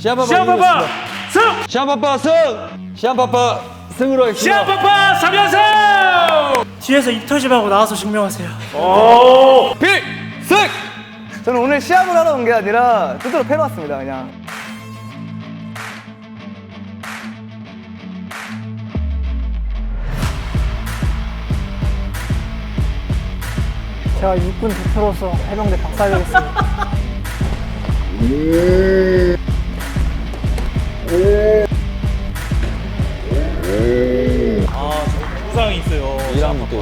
시안파파 시안파파 승! 시안파파 승! 시안파파 승으로 하겠습니다. 시안파파 3연승! 뒤에서 입터집하고 나와서 증명하세요. 오! 필승! 저는 오늘 시합을 하러 온 게 아니라 뜻으로 패러 왔습니다 그냥 제가 육군 대표로서 해병대 박살내겠습니다. 아, 저 부상이 있어요. 1학년 때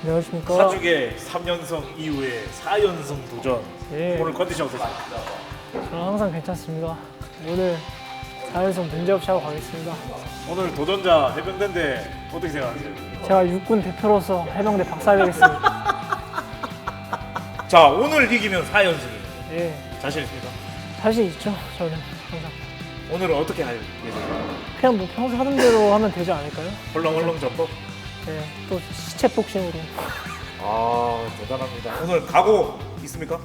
안녕하십니까. 사죽의 3연승 이후에 4연승 도전. 예. 오늘 컨디션 어떻습니까? 저는 항상 괜찮습니다. 오늘 4연승 문제없이 하고 가겠습니다. 오늘 도전자 해병대인데 어떻게 생각하세요? 제가 육군 대표로서 해병대 박살내겠습니다. 자, 오늘 이기면 4연승이에요. 예. 자신 있습니까? 자신 있죠, 저는 항상. 오늘은 어떻게 할 예정이에요? 그냥 뭐 평소 하던 대로 하면 되지 않을까요? 헐렁헐렁 전법? 예. 또 시체 복싱으로. 아, 대단합니다. 오늘 각오 있습니까?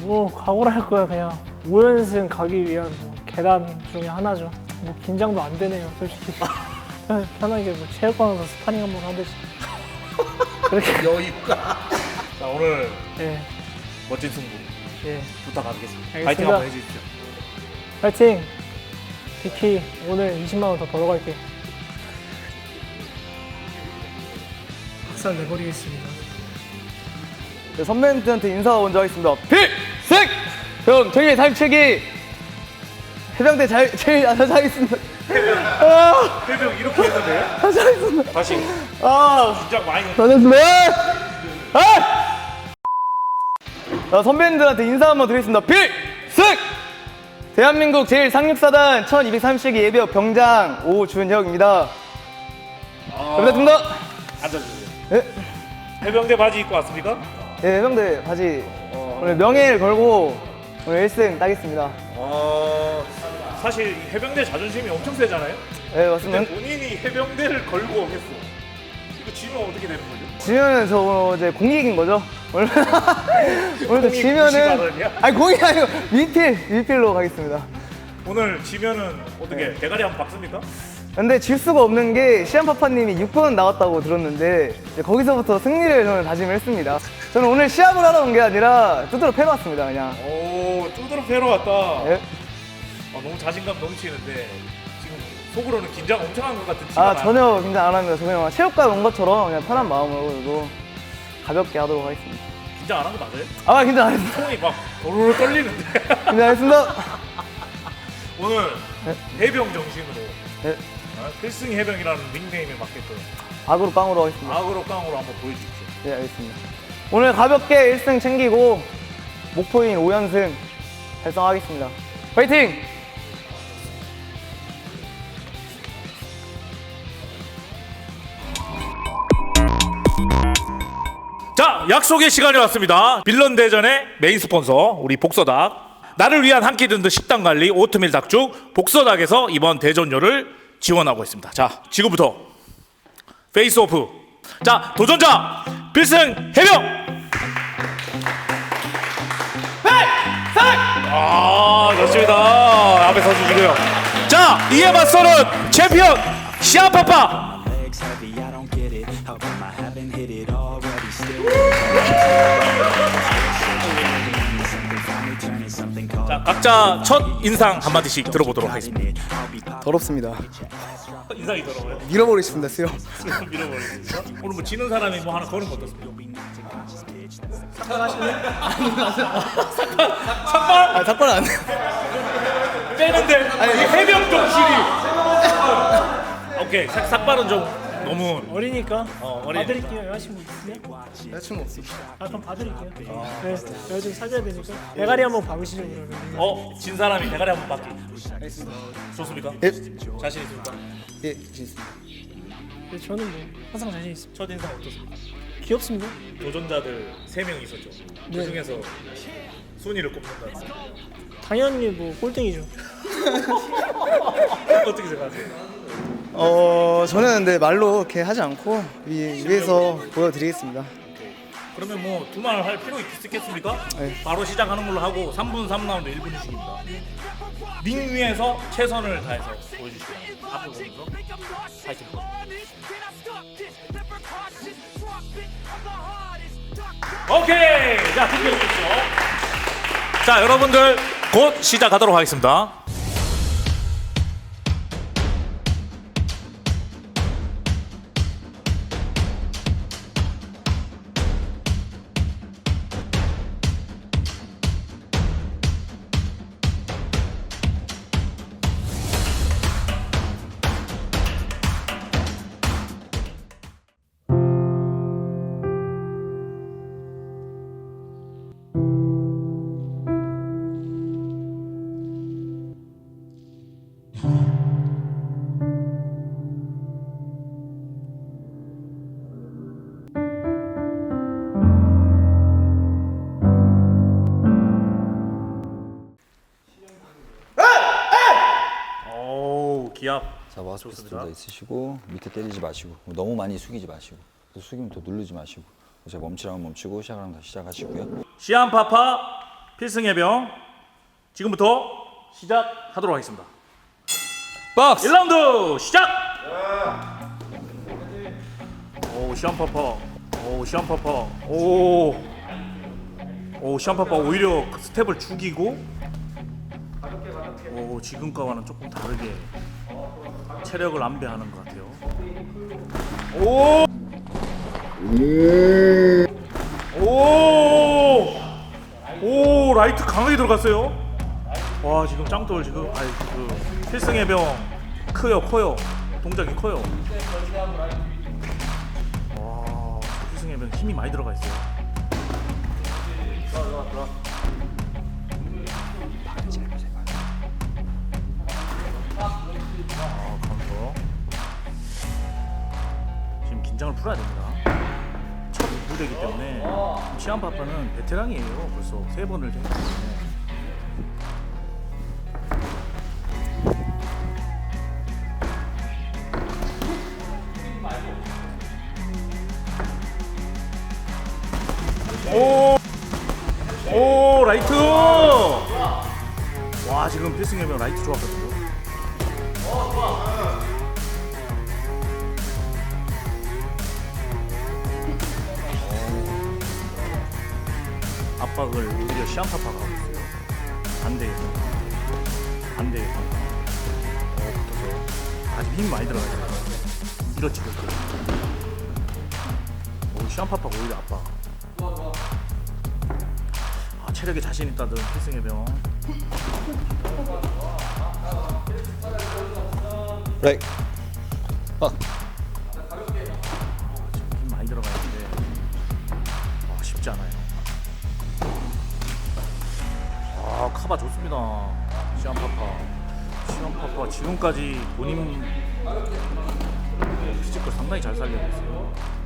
뭐 각오를 할 거야 그냥 5연승 가기 위한 뭐 계단 중에 하나죠. 뭐 긴장도 안 되네요, 솔직히. 편하게 뭐 체육관에서 스파링 한번 하듯이. 그렇게. 여유가. 자, 오늘 예. 멋진 승부 예. 부탁드리겠습니다. 알겠습니다. 파이팅 한번 해주십시오. 파이팅! 비키 오늘 20만 원 더 벌어갈게. 박살 내버리겠습니다. 네, 선배님들한테 인사 먼저 하겠습니다 필승! 형 저희 살치기 해병대 잘 제일 안 하겠습니다 아, 해병 이렇게 했는데 하겠습니다 다시 아 긴장 많이 잘했습니다 아! 자, 선배님들한테 인사 한번 드리겠습니다 필승! 대한민국 제1상륙사단 1230기 예비역 병장 오준혁입니다 감사합니다 앉아주세요. 네. 해병대 바지 입고 왔습니까? 네, 해병대 바지 오늘 명예를 걸고 오늘 1승 따겠습니다. 어, 사실 이 해병대 자존심이 엄청 세잖아요. 네, 맞습니다. 본인이 해병대를 걸고 했어. 이거 지면 어떻게 되는 거죠? 지면은 저 이제 공익인 거죠? 오늘 오늘도 공익 지면은? 아니 공익 아니고 미필 미필로 가겠습니다. 오늘 지면은 어떻게 대가리 한번 박습니까? 근데 질 수가 없는 게 시안파파님이 6번 나왔다고 들었는데 이제 거기서부터 승리를 저는 다짐을 했습니다. 저는 오늘 시합을 하러 온 게 아니라 뚜드러 패러 왔습니다, 그냥. 오, 뚜드러 패러 왔다. 예. 아, 너무 자신감 넘치는데 지금 속으로는 긴장 엄청 한 것 같은 티가 아 나요. 전혀 긴장 안 합니다. 저 그냥 체육관 온 것처럼 그냥 편한 마음으로 그리고 가볍게 하도록 하겠습니다. 긴장 안 한 거 맞아요? 아 긴장 안 했습니다. 손이 막 도로로 떨리는데. 긴장했습니다. 오늘 해병 정신으로 네. 아, 필승 해병이라는 닉네임에 맞게끔 악으로 빵으로 하겠습니다. 악으로 깡으로 한번 보여주십시오. 네, 알겠습니다. 오늘 가볍게 1승 챙기고 목표인 5연승 달성하겠습니다. 파이팅! 자, 약속의 시간이 왔습니다. 빌런 대전의 메인 스폰서 우리 복서닭. 나를 위한 한 끼 든든 식단 관리 오트밀 닭죽 복서닭에서 이번 대전료를 지원하고 있습니다. 자, 지금부터 페이스 오프. 자, 도전자 필승 해병. 아, 좋습니다. 앞에 서주시고요. 자, 이에 맞서는 챔피언 시아파파. Hit it already? Still 자, 각자 첫 인상 한 마디씩 들어보도록 하겠습니다. 더럽습니다. 인상이 더러워요. 밀어버리고 싶습니다, 수요. 밀어버리겠습니다. 오늘 뭐 지는 사람이 뭐 하나 거는 거 어떻습니까? 아, 삭발 안 돼. 빼는데 이 해병 정신이. 오케이 삭, 삭발은 좀 너무 어리니까 어, 어리니까. 봐드릴게요. 여자친구 있으세요? 여자친구 없어. 아 그럼 봐드릴게요. 네, 여자친구 사줘야 되니까. 대가리 한번 박으시죠 그러면. 어 진 사람이 대가리 한번 받기. 좋습니까? 예, 자신 있습니까? 예, 좋습니다. 네, 저는 뭐 항상 자신 있습니다. 첫 인상 어떻습니까? 귀엽습니다. 도전자들 세명 있었죠. 그 네. 중에서 순위를 꼽는다. 당연히 뭐 꼴등이죠. 어떻게 생각하세요? 어 저는 근데 말로 이렇게 하지 않고 위, 위에서 보여드리겠습니다. 그러면 뭐 두 말 할 필요 있- 있겠습니까? 네. 바로 시작하는 걸로 하고 3분 3라운드 1분씩입니다. 링 위에서 최선을 다해서 바랍니다. 앞을 보면서 파이팅. 오케이. 자, 준비해 주십시오. 자, 여러분들 곧 시작하도록 하겠습니다. 자 좋습니다. 피스톨 있으시고 밑에 때리지 마시고 너무 많이 숙이지 마시고 또 숙이면 또 누르지 마시고 제가 멈추라면 멈추고 시작하면 다시 시작하시고요. 시안파파 필승 해병 지금부터 시작하도록 하겠습니다. 박스 1라운드 시작! 오 시안파파 오 시안파파 오, 오 시안파파 오히려 그 스텝을 죽이고 오 지금과는 조금 다르게 체력을 안배하는 것 같아요. 오! 오! 오 라이트 강하게 들어갔어요. 와 지금 짱돌 지금 아이 그 필승의 병 커요 커요 동작이 커요. 와 필승의 병 힘이 많이 들어가 있어요. 긴장을 풀어야 됩니다. 첫 무대이기 때문에 치안 파파는 베테랑이에요. 벌써 세 번을 했기 때문에. 오, 오 라이트. 와 지금 필승해병 라이트 좋았 있어요. 반대에서 반대에서 어, 붙어서 아직 힘 많이 들어가요. 밀어치고 있어요. 오, 시안파파가 오히려 압박. 아, 체력에 자신 있다던 필승의 병. 박힘 시안파파 지금까지 본인 피지컬 상당히 잘 살리고 있어요.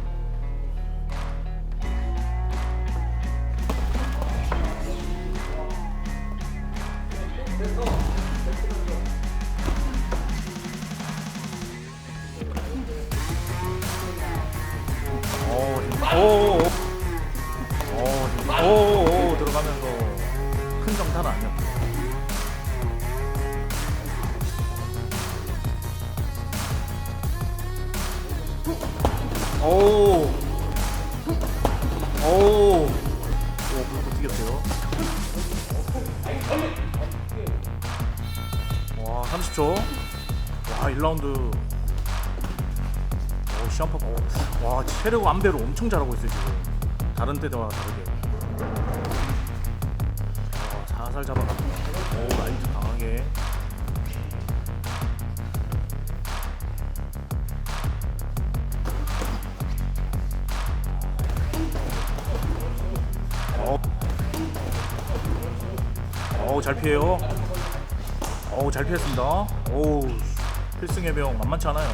와, 30초. 와, 1라운드. 오, 시안파파. 오, 와, 체력 안배로 엄청 잘하고 있어요, 지금. 다른 때와 다르게. 와, 살살 잡아갑니다. 오, 라이트 강하게. 잘 피해요. 어우 잘 피했습니다. 어우 필승의 병 만만치 않아요.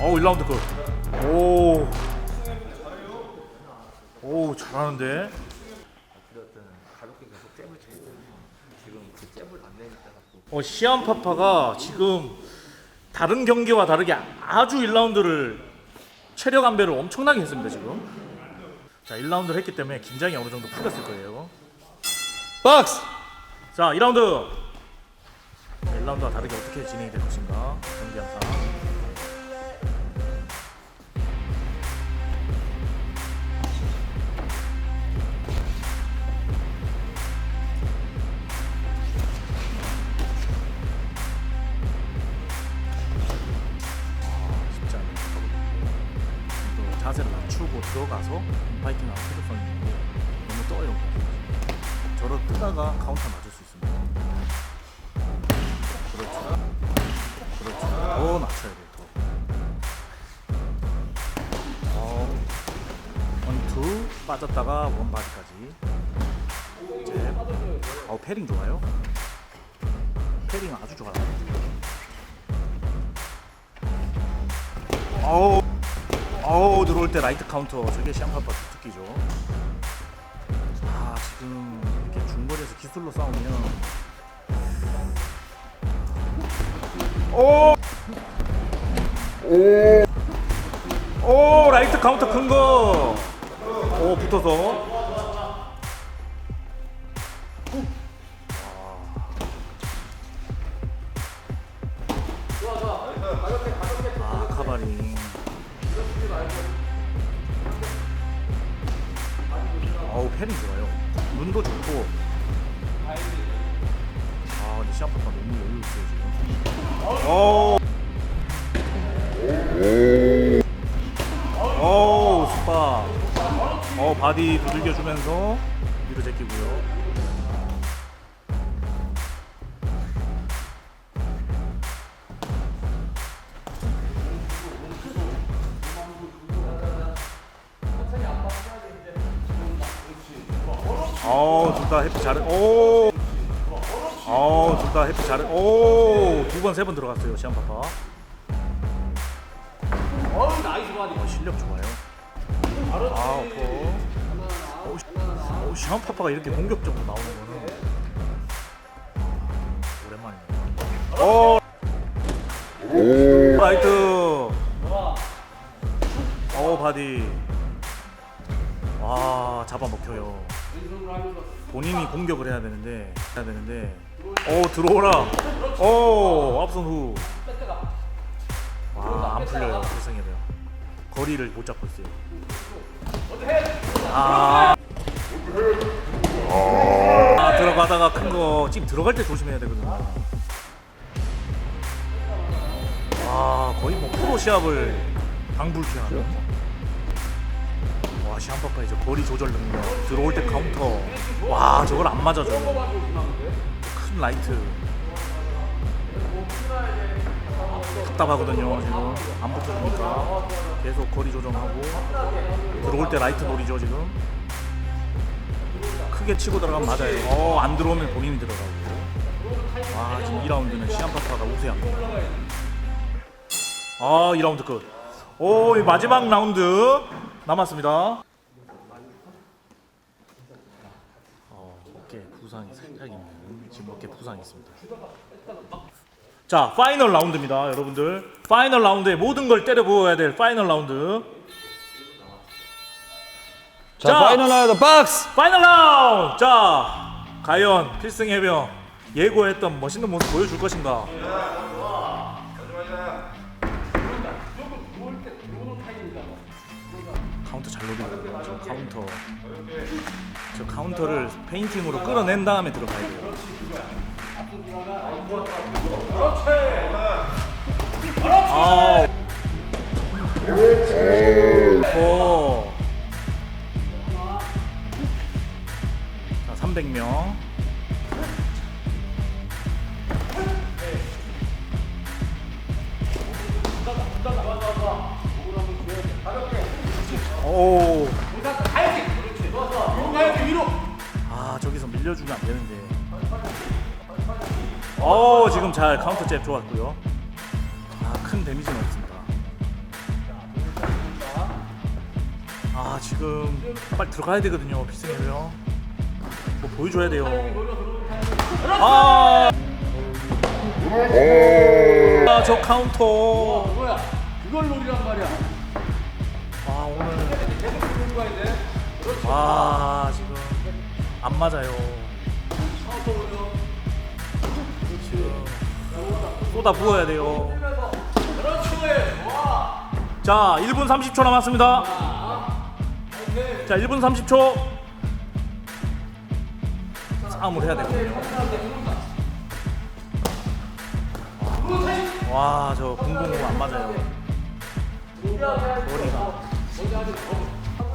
어우 1라운드 끝. 오. 오 잘하는데. 어 시안 파파가 지금 다른 경기와 다르게 아주 1라운드를 체력 안배를 엄청나게 했습니다 지금. 자 1라운드를 했기 때문에 긴장이 어느 정도 풀렸을 거예요. 박스! 자 2라운드 1라운드와 다르게 어떻게 진행이 될 것인가 경기 양상. 쉽지 않아요. 또 자세를 낮추고 들어가서 파이팅하고 체력성이 있는데 너무 떠요. 저러 뜨다가 카운터 맞을 더 낮춰야 돼요. 더. 어, 원투 빠졌다가 원바디까지. 이제 어 패링 좋아요. 패링 아주 좋아요. 어우 어우 들어올 때 라이트 카운터 저게 샹파파 특기죠. 아 지금 이렇게 중거리에서 기술로 싸우면 오! 오 라이트 카운터 큰 거. 오 붙어서. 둘다 해피 잘해. 오. 어, 둘다 해피 잘해. 오, 두 번, 세 번 들어갔어요. 시안 파파. 어, 실력 좋아요. 아, 어퍼. 오, 시- 오, 시안 파파가 이렇게 공격적으로 나오는 거는 오랜만이네요. 오. 라이트. 오, 바디. 와, 잡아먹혀요. 본인이 공격을 해야 되는데 해야 되는데. 오 들어오라. 오 앞선 후 와 안 풀려요. 죄송해요. 거리를 못 잡고 있어요. 아, 아 들어가다가 큰 거 지금 들어갈 때 조심해야 되거든요. 와 거의 뭐 프로 시합을 방불케 하는 와 시안파파 이제 거리 조절 능력 들어올 때 카운터. 와 저걸 안 맞아줘요 큰 라이트. 답답하거든요 지금. 안 붙어주니까. 계속 거리 조정하고. 들어올 때 라이트 노리죠 지금. 크게 치고 들어가면 맞아요. 어 안 들어오면 본인이 들어가고. 와 지금 2라운드는 시안파파가 우세합니다 아 2라운드 끝오 마지막 라운드 남았습니다 어, 어깨 부상이 살짝 있는 지금 어깨 부상이 있습니다. 자, 파이널 라운드입니다, 여러분들. 파이널 라운드에 모든 걸 때려 부어야 될 파이널 라운드. 자, 자. 파이널 라운드 박스! 파이널 라운드. 자, 과연 필승 해병 예고했던 멋있는 모습 보여줄 것인가? 카운터 잘 노리고 있네요. 저 카운터. 저 카운터를 페인팅으로 끌어낸 다음에 들어가야 돼요. 아. 오. 자, 300명. 오. 아, 저기서 밀려주면 안 되는데. 어, 지금 잘 카운터 잽 좋았고요. 아, 큰 데미지는 없습니다. 아, 지금 빨리 들어가야 되거든요, 필승이고요. 뭐 보여줘야 돼요. 아. 아, 아, 저 카운터. 뭐야? 그걸 노리란 말이야. 아, 지금 안 맞아요. 지금 쏟아 부어야 돼요. 자, 1분 30초 남았습니다. 자, 1분 30초. 싸움을 해야 되거든요. 와, 저 공공공 안 맞아요. 머리가.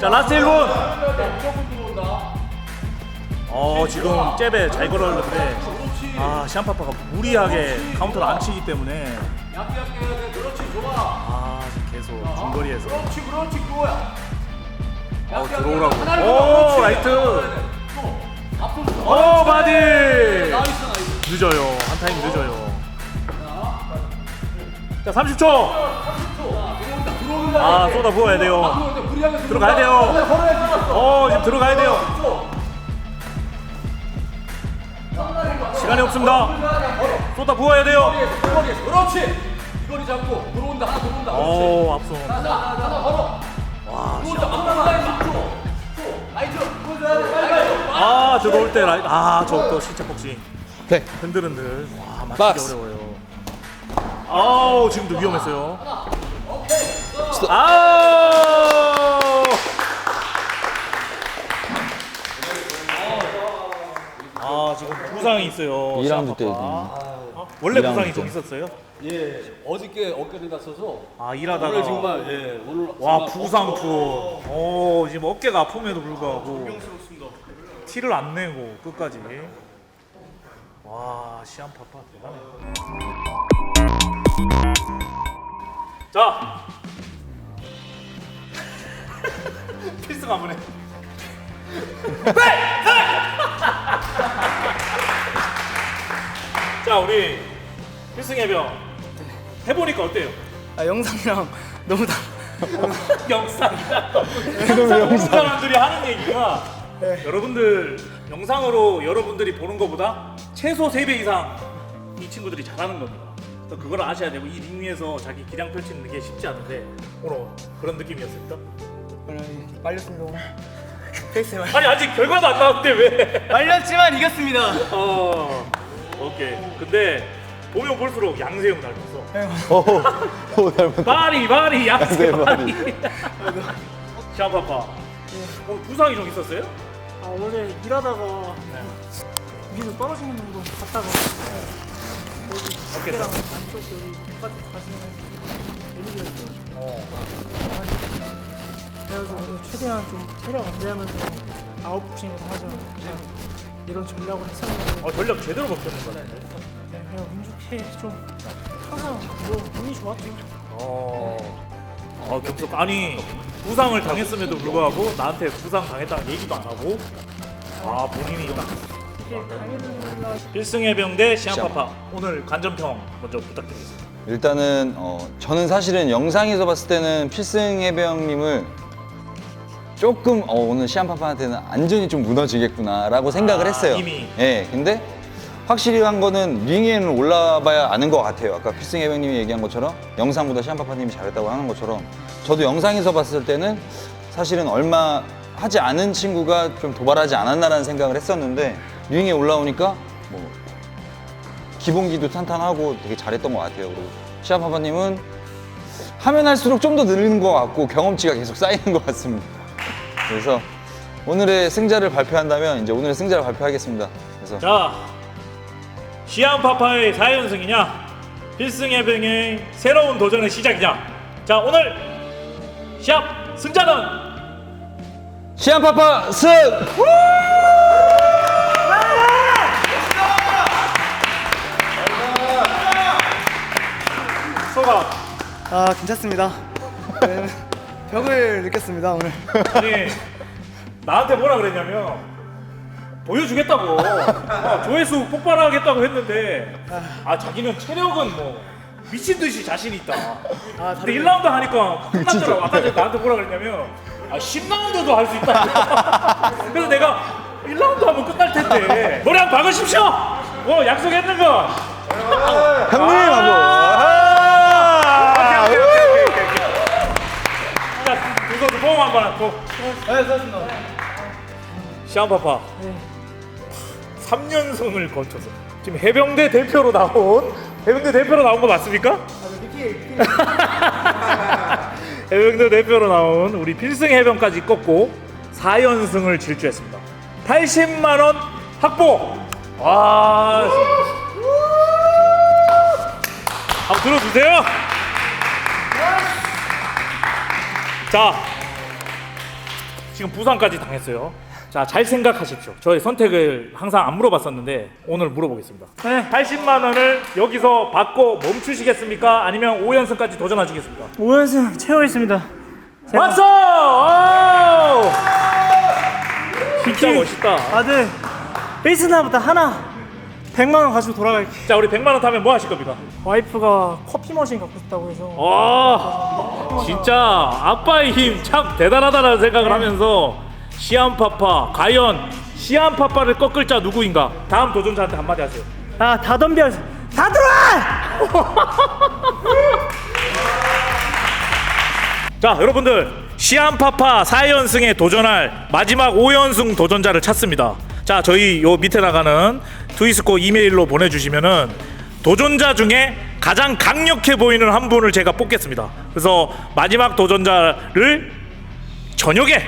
자 라스트 1분. 어 지금 잽에 잘 걸었는데 아 시안파파가 무리하게 카운터를 안 치기 때문에. 아 계속 중거리에서. 어 들어오라고. 오 라이트. 오 바디. 늦어요. 한 타임 늦어요. 자 30초. 아 쏟아 부어야 돼요 들어가야 돼요. 어 지금 들어가야 돼요. 시간이 없습니다. 쏟아 부어야 돼요. 그렇지. 이거리 잡고 들어온다. 하나 들어온다. 오 앞서 아 들어올 때 라이 아 저 또 실제 복싱. 네. 흔들흔들. 와 맞기 박스. 어려워요. 아우 지금도 위험했어요. 아우 아 지금 부상이 있어요 2라운드 때 시아파파. 원래 2라운드 부상이 때. 좀 있었어요? 예. 어저께 어깨를 다쳐서 아 일하다가 오늘 정말 예 오늘 와 정말 부상 투어. 어 지금 어깨가 아픔에도 불구하고 티를 안 내고 끝까지. 와 시안 파파 대단해. 자 필승 한번 해. 자 우리 필승 해병 해보니까 어때요? 아 영상이랑 너무 다 영상이다. 항상 보는 사람들이 하는 얘기가 여러분들 영상으로 여러분들이 보는 것보다 최소 3배 이상 이 친구들이 잘하는 겁니다. 그래서 그걸 아셔야 되고 이 링 위에서 자기 기량 펼치는 게 쉽지 않은데 오늘 그런 느낌이었습니다. 말렸습니다 오늘 페이스에 말 아니 아직 결과도 안 나왔는데 왜? 말렸지만 이겼습니다 어 오케이. 근데 보면 볼수록 양세형 닮았어. 오, 오 닮은. 바리 바리 양세 양세 바리. 샤파파. 오늘 부상이 좀 있었어요? 아 어제 일하다가 위로 떨어지는 정도 갔다가 여기 어깨랑 안쪽 여기 바깥 가시는 여기였어요. 어. 그래서 오늘 최대한 좀 체력 안 되면서 아웃푸싱을 하자 이런 전략을 했었는데 어, 전략 제대로 먹혔는 것 같은데. 그냥 운 좋게 좀 항상 뭐 운이 좋았죠. 어. 어, 경석 아니 부상을 당했음에도 불구하고 나한테 부상 당했다는 얘기도 안 하고 아 본인이 좀 이게 당해들라 필승해병 대 시안파파 오늘 관전평 먼저 부탁드리겠습니다. 일단은 어, 저는 사실은 영상에서 봤을 때는 필승 해병님을 조금 어, 오늘 시안파파한테는 안전이 좀 무너지겠구나라고 생각을 아, 했어요. 이미. 예, 근데 확실히 한 거는 링에는 올라봐야 아는 것 같아요. 아까 필승 해병님이 얘기한 것처럼 영상보다 시안파파님이 잘했다고 하는 것처럼 저도 영상에서 봤을 때는 사실은 얼마 하지 않은 친구가 좀 도발하지 않았나라는 생각을 했었는데 링에 올라오니까 뭐 기본기도 탄탄하고 되게 잘했던 것 같아요. 그리고 시아파파님은 하면 할수록 좀 더 늘리는 것 같고 경험치가 계속 쌓이는 것 같습니다. 그래서 오늘의 승자를 발표한다면 이제 오늘의 승자를 발표하겠습니다. 그래서 자 시안파파의 4연승이냐 필승해병의 새로운 도전의 시작이냐 자 오늘 시합 승자는 시안파파 승! 소감. 아 괜찮습니다. 네, 벽을 느꼈습니다 오늘. 아니 나한테 뭐라 그랬냐면 보여주겠다고 어, 조회수 폭발하겠다고 했는데 아 자기는 체력은 뭐 미친 듯이 자신 있다. 근데 1라운드 하니까 끝났더라고. 아까 전에 나한테 뭐라 그랬냐면 아 10라운드도 할 수 있다. 그래서 내가 1라운드 하면 끝날 텐데 노래 한 번 박으십시오. 어 약속했는 거. 형님 하고. 오케이, 오케이, 오케이, 오케이, 오케이, 오케이. 자, 포옹 한번 하고. 시안파파. 3년승을 거쳐서 지금 해병대 대표로 나온 해병대 대표로 나온 거 맞습니까? 해병대 대표로 나온 우리 필승 해병까지 꺾고 4연승을 질주했습니다. 80만 원 확보. 와. 한번 들어주세요. 자, 지금 부상까지 당했어요. 자, 잘 생각하십시오. 저의 선택을 항상 안 물어봤었는데 오늘 물어보겠습니다. 네. 80만 원을 여기서 받고 멈추시겠습니까? 아니면 5연승까지 도전하시겠습니까? 5연승 채우겠습니다. 제가! 오! 진짜 멋있다. 다들 베이스 날부터 하나 100만 원 가지고 돌아갈게. 자, 우리 100만 원 타면 뭐 하실 겁니까? 와이프가 커피 머신 갖고 싶다고 해서 와, 진짜 아빠의 힘 참 대단하다는 생각을 하면서 시안파파 과연 시안파파를 꺾을 자 누구인가? 다음 도전자한테 한마디 하세요. 아 다 덤벼 다 들어와! 자, 여러분들 시안파파 4연승에 도전할 마지막 5연승 도전자를 찾습니다. 자, 저희 요 밑에 나가는 트위스코 이메일로 보내주시면은 도전자 중에 가장 강력해 보이는 한 분을 제가 뽑겠습니다. 그래서 마지막 도전자를 저녁에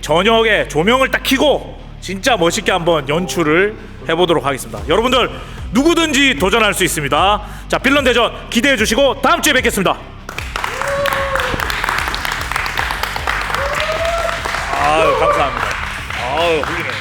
저녁에 조명을 딱 켜고 진짜 멋있게 한번 연출을 해보도록 하겠습니다. 여러분들 누구든지 도전할 수 있습니다. 자, 빌런 대전 기대해 주시고 다음 주에 뵙겠습니다. 아유 감사합니다. 아유 훌륭해.